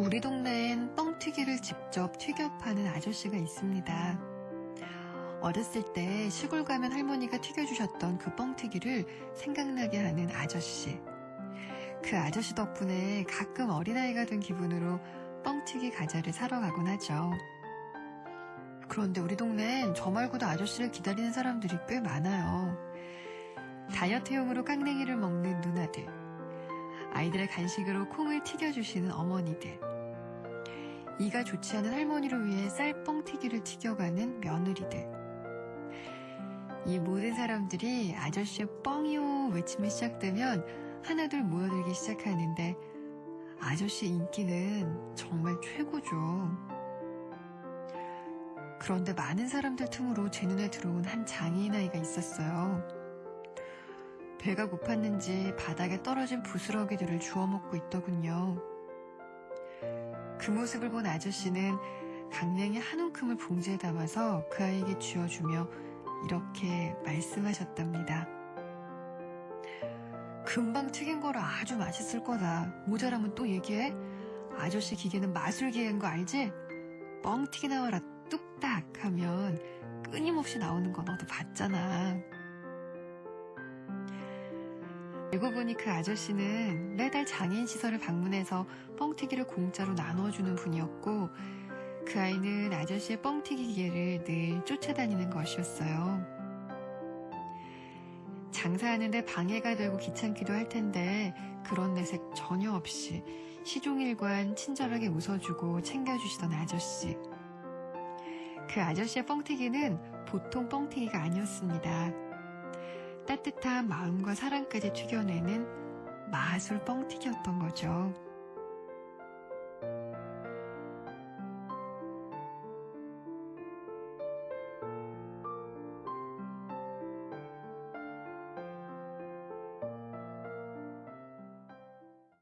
우리 동네엔 뻥튀기를 직접 튀겨 파는 아저씨가 있습니다. 어렸을 때 시골 가면 할머니가 튀겨주셨던 그 뻥튀기를 생각나게 하는 아저씨. 그 아저씨 덕분에 가끔 어린아이가 된 기분으로 뻥튀기 과자를 사러 가곤 하죠. 그런데 우리 동네엔 저 말고도 아저씨를 기다리는 사람들이 꽤 많아요. 다이어트용으로 깡냉이를 먹는 누나들, 아이들의 간식으로 콩을 튀겨주시는 어머니들, 이가 좋지 않은 할머니를 위해 쌀뻥 튀기를 튀겨가는 며느리들. 이 모든 사람들이 아저씨의 뻥이요 외침이 시작되면 하나둘 모여들기 시작하는데 아저씨 인기는 정말 최고죠. 그런데 많은 사람들 틈으로 제 눈에 들어온 한 장애인 아이가 있었어요. 배가 고팠는지 바닥에 떨어진 부스러기들을 주워 먹고 있더군요. 그 모습을 본 아저씨는 강냉이 한 움큼을 봉지에 담아서 그 아이에게 쥐어주며 이렇게 말씀하셨답니다. 금방 튀긴 거라 아주 맛있을 거다. 모자라면 또 얘기해. 아저씨 기계는 마술기계인 거 알지? 뻥튀기 나와라 뚝딱 하면 끊임없이 나오는 거 너도 봤잖아. 알고 보니 그 아저씨는 매달 장애인 시설을 방문해서 뻥튀기를 공짜로 나눠주는 분이었고 그 아이는 아저씨의 뻥튀기 기계를 늘 쫓아다니는 것이었어요. 장사하는데 방해가 되고 귀찮기도 할 텐데 그런 내색 전혀 없이 시종일관 친절하게 웃어주고 챙겨주시던 아저씨. 그 아저씨의 뻥튀기는 보통 뻥튀기가 아니었습니다. 따뜻한 마음과 사랑까지 튀겨내는 마술 뻥튀기였던 거죠.